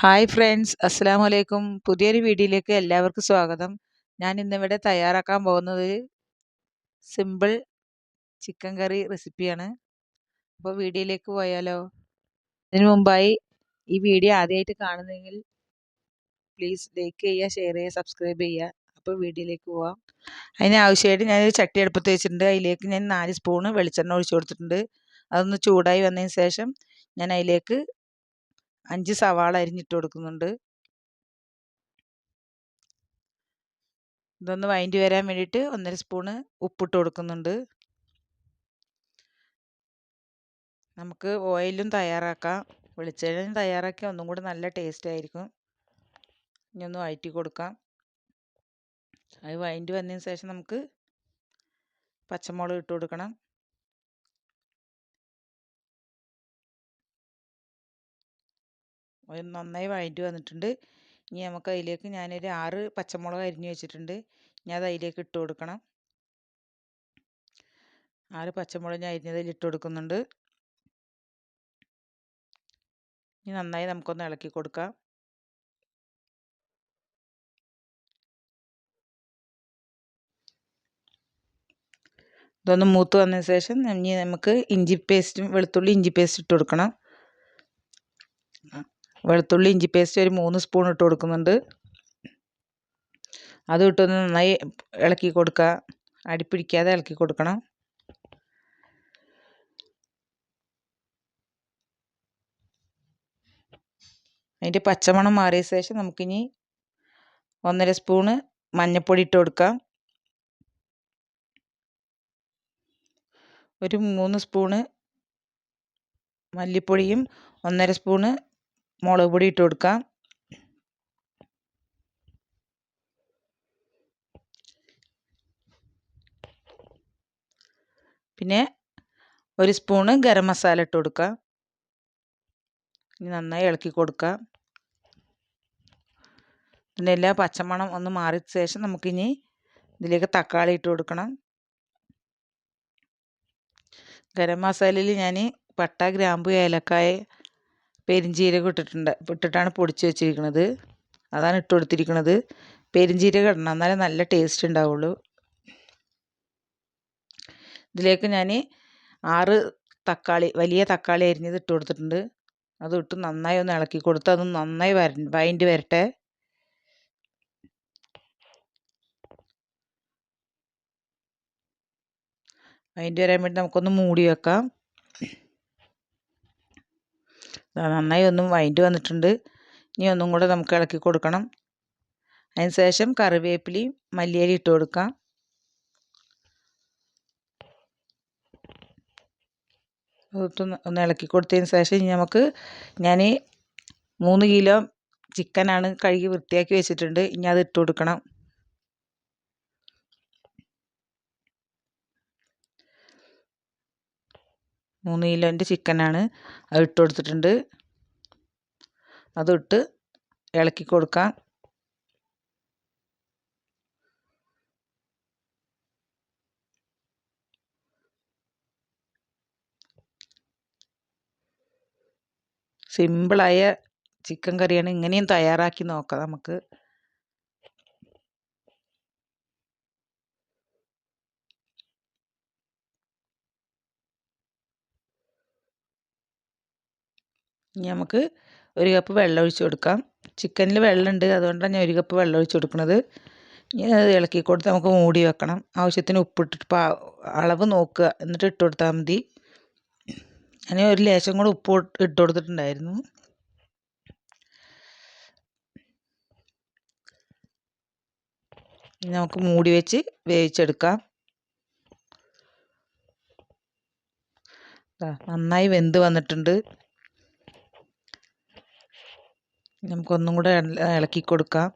Hi friends. അസ്സാം വലൈക്കും പുതിയൊരു വീഡിയോയിലേക്ക് എല്ലാവർക്കും സ്വാഗതം. ഞാൻ ഇന്നിവിടെ തയ്യാറാക്കാൻ പോകുന്നത് സിമ്പിൾ ചിക്കൻ കറി റെസിപ്പിയാണ് അപ്പോൾ വീഡിയോയിലേക്ക് പോയാലോ? അതിനു മുമ്പായി ഈ വീഡിയോ ആദ്യമായിട്ട് കാണുന്നെങ്കിൽ പ്ലീസ് ലൈക്ക് ചെയ്യുക ഷെയർ ചെയ്യുക സബ്സ്ക്രൈബ് ചെയ്യുക. അപ്പോൾ വീഡിയോയിലേക്ക് പോവാം. അതിന് ആവശ്യമായിട്ട് ഞാനൊരു ചട്ടി അടുപ്പത്ത് വെച്ചിട്ടുണ്ട്. അതിലേക്ക് ഞാൻ നാല് സ്പൂണ് വെളിച്ചെണ്ണ ഒഴിച്ചു കൊടുത്തിട്ടുണ്ട്. അതൊന്ന് ചൂടായി വന്നതിന് ശേഷം ഞാൻ അതിലേക്ക് അഞ്ച് സവാള അരിഞ്ഞിട്ട് കൊടുക്കുന്നുണ്ട്. ഇതൊന്ന് വൈൻഡ് വരാൻ വേണ്ടിയിട്ട് ഒന്നര സ്പൂണ് ഉപ്പിട്ട് കൊടുക്കുന്നുണ്ട്. നമുക്ക് ഓയിലും തയ്യാറാക്കാം. വെളിച്ചെണ്ണയും തയ്യാറാക്കിയാൽ ഒന്നും കൂടി നല്ല ടേസ്റ്റ് ആയിരിക്കും. ഇനി ഒന്ന് വഴറ്റി കൊടുക്കാം. അത് വൈൻഡ് വന്നതിന് ശേഷം നമുക്ക് പച്ചമുളക് ഇട്ട് കൊടുക്കണം. നന്നായി വഴറ്റി വന്നിട്ടുണ്ട്. ഇനി നമുക്ക് അതിലേക്ക് ഞാനൊരു ആറ് പച്ചമുളക് അരിഞ്ഞു വെച്ചിട്ടുണ്ട്. ഞാൻ അത് അതിലേക്ക് ഇട്ട് കൊടുക്കണം. ആറ് പച്ചമുളക് ഞാൻ അരിഞ്ഞതിൽ ഇട്ട് കൊടുക്കുന്നുണ്ട്. ഇനി നന്നായി നമുക്കൊന്ന് ഇളക്കി കൊടുക്കാം. ഇതൊന്ന് മൂത്ത് വന്നതിന് ശേഷം ഇനി നമുക്ക് ഇഞ്ചി പേസ്റ്റും വെളുത്തുള്ളി ഇഞ്ചി പേസ്റ്റ് ഇട്ട് കൊടുക്കണം. വെളുത്തുള്ളി ഇഞ്ചി പേസ്റ്റ് ഒരു മൂന്ന് സ്പൂൺ ഇട്ട് കൊടുക്കുന്നുണ്ട്. അത് ഇട്ടൊന്ന് നന്നായി ഇളക്കി കൊടുക്കുക. അടിപ്പിടിക്കാതെ ഇളക്കി കൊടുക്കണം. അതിന്റെ പച്ചമണം മാറിയ ശേഷം നമുക്കിനി ഒന്നര സ്പൂണ് മഞ്ഞൾപ്പൊടി ഇട്ട് കൊടുക്കാം. ഒരു മൂന്ന് സ്പൂണ് മല്ലിപ്പൊടിയും ഒന്നര സ്പൂണ് മുളക് പൊടി ഇട്ട് കൊടുക്കാം. പിന്നെ ഒരു സ്പൂണ് ഗരം മസാല ഇട്ട് കൊടുക്കുക നന്നായി ഇളക്കി കൊടുക്കുക ഇതിന്റെ എല്ലാ പച്ചമണം ഒന്ന് മാറിയ ശേഷം നമുക്കിനി ഇതിലേക്ക് തക്കാളി ഇട്ട് കൊടുക്കണം. ഗരം മസാലയിൽ ഞാൻ പട്ട ഗ്രാമ്പു ഏലക്കായ പെരിഞ്ജീരകം ഇട്ടിട്ടുണ്ട്. ഇട്ടിട്ടാണ് പൊടിച്ച് വെച്ചിരിക്കുന്നത് അതാണ് ഇട്ട് കൊടുത്തിരിക്കുന്നത് പെരിഞ്ജീരകം ഇടണം. എന്നാലേ നല്ല ടേസ്റ്റ് ഉണ്ടാവുള്ളൂ ഇതിലേക്ക് ഞാൻ ആറ് തക്കാളി വലിയ തക്കാളി അരിഞ്ഞത് ഇട്ട് കൊടുത്തിട്ടുണ്ട്. അത് ഇട്ട് നന്നായി ഒന്ന് ഇളക്കി കൊടുത്ത് അത് നന്നായി വര വൈൻഡ് വരട്ടെ. വൈൻഡ് വരാൻ വേണ്ടി നമുക്കൊന്ന് മൂടി വെക്കാം. നന്നായി ഒന്നും വൈൻഡ് വന്നിട്ടുണ്ട്. ഇനി ഒന്നും കൂടെ നമുക്ക് ഇളക്കി കൊടുക്കണം. അതിന് ശേഷം കറിവേപ്പിലയും മല്ലിയിലയും ഇട്ട് കൊടുക്കാം. ഒന്ന് ഇളക്കി കൊടുത്തതിന് ശേഷം ഇനി നമുക്ക് ഞാൻ മൂന്ന് കിലോ ചിക്കനാണ് കഴുകി വൃത്തിയാക്കി വെച്ചിട്ടുണ്ട്. ഇനി അത് ഇട്ട് കൊടുക്കണം. മൂന്ന് കിലോന്റെ ചിക്കനാണ്. അത് ഇട്ട് കൊടുത്തിട്ടുണ്ട്. അതിട്ട് ഇളക്കി കൊടുക്കാം. സിമ്പിളായ ചിക്കൻ കറിയാണ്. ഇങ്ങനെയും തയ്യാറാക്കി നോക്കാം നമുക്ക്. ഇനി നമുക്ക് ഒരു കപ്പ് വെള്ളം ഒഴിച്ച് കൊടുക്കാം. ചിക്കനിൽ വെള്ളമുണ്ട് അതുകൊണ്ടാണ് ഞാൻ ഒരു കപ്പ് വെള്ളം ഒഴിച്ച് കൊടുക്കുന്നത്. ഇനി അത് ഇളക്കി കൊടുത്ത് നമുക്ക് മൂടി വെക്കണം. ആവശ്യത്തിന് ഉപ്പിട്ടിട്ട് അളവ് നോക്കുക. എന്നിട്ട് ഇട്ട് കൊടുത്താൽ മതി. ഞാൻ ഒരു ലേശം കൂടെ ഉപ്പ് ഇട്ട് കൊടുത്തിട്ടുണ്ടായിരുന്നു. നമുക്ക് മൂടി വെച്ച് വേവിച്ചെടുക്കാം. നന്നായി വെന്ത് വന്നിട്ടുണ്ട്. നമുക്കൊന്നും കൂടെ ഇളക്കി കൊടുക്കാം.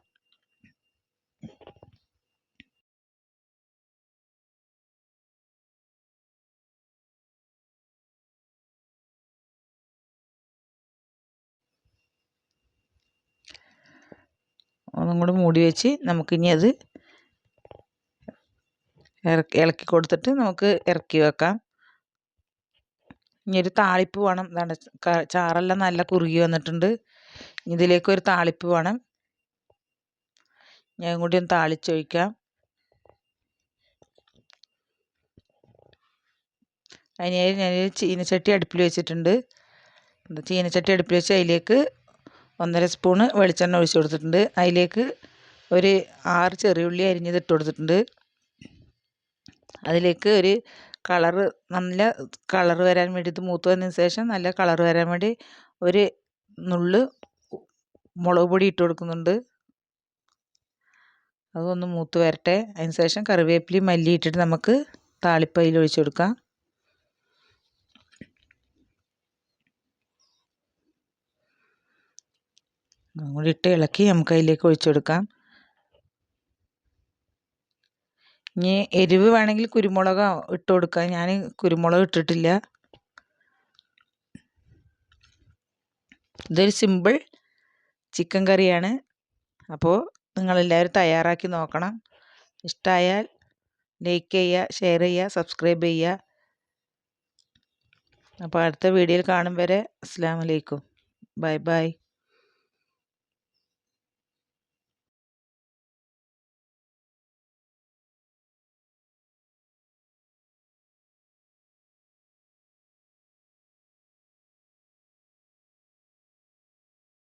ഒന്നും കൂടെ മൂടി വെച്ച് നമുക്കിനി അത് ഇറക്കി ഇളക്കി കൊടുത്തിട്ട് നമുക്ക് ഇറക്കി വെക്കാം. ഇനി ഒരു താളിപ്പ് വേണം. ഇതാണ് ചാറെല്ലാം നല്ല കുറുകി വന്നിട്ടുണ്ട്. ഇതിലേക്ക് ഒരു താളിപ്പ് വേണം. ഞാൻ കൂടി ഒന്ന് താളിച്ചൊഴിക്കാം. അതിനായി ഞാൻ ചീനച്ചട്ടി അടുപ്പിൽ വെച്ചിട്ടുണ്ട്. ചീനച്ചട്ടി അടുപ്പിൽ വെച്ച് അതിലേക്ക് ഒന്നര സ്പൂണ് വെളിച്ചെണ്ണ ഒഴിച്ചു കൊടുത്തിട്ടുണ്ട്. അതിലേക്ക് ഒരു ആറ് ചെറിയുള്ളി അരിഞ്ഞത് ഇട്ട് കൊടുത്തിട്ടുണ്ട്. അതിലേക്ക് ഒരു കളറ് നല്ല കളറ് വരാൻ വേണ്ടിയിട്ട് മൂത്ത് വന്നതിന് ശേഷം നല്ല കളറ് വരാൻ വേണ്ടി ഒരു നുള്ള് മുളക് പൊടി ഇട്ട് കൊടുക്കുന്നുണ്ട്. അതൊന്ന് മൂത്ത് വരട്ടെ. അതിന് ശേഷം കറിവേപ്പിലയും മല്ലി ഇട്ടിട്ട് നമുക്ക് താളിപ്പയിൽ ഒഴിച്ചു കൊടുക്കാം. കൂടി ഇട്ട് ഇളക്കി നമുക്ക് അതിലേക്ക് ഒഴിച്ചു കൊടുക്കാം. ഇനി എരിവ് വേണമെങ്കിൽ കുരുമുളക് ഇട്ട് കൊടുക്കാം. ഞാൻ കുരുമുളക് ഇട്ടിട്ടില്ല. ഇതൊരു സിമ്പിൾ ചിക്കൻ കറിയാണ്. അപ്പോൾ നിങ്ങളെല്ലാവരും തയ്യാറാക്കി നോക്കണം. ഇഷ്ടമായാൽ ലൈക്ക് ചെയ്യുക ഷെയർ ചെയ്യുക സബ്സ്ക്രൈബ് ചെയ്യുക അപ്പോൾ അടുത്ത വീഡിയോയിൽ കാണും വരെ. അസ്സാം വലൈക്കും ബൈ ബൈ.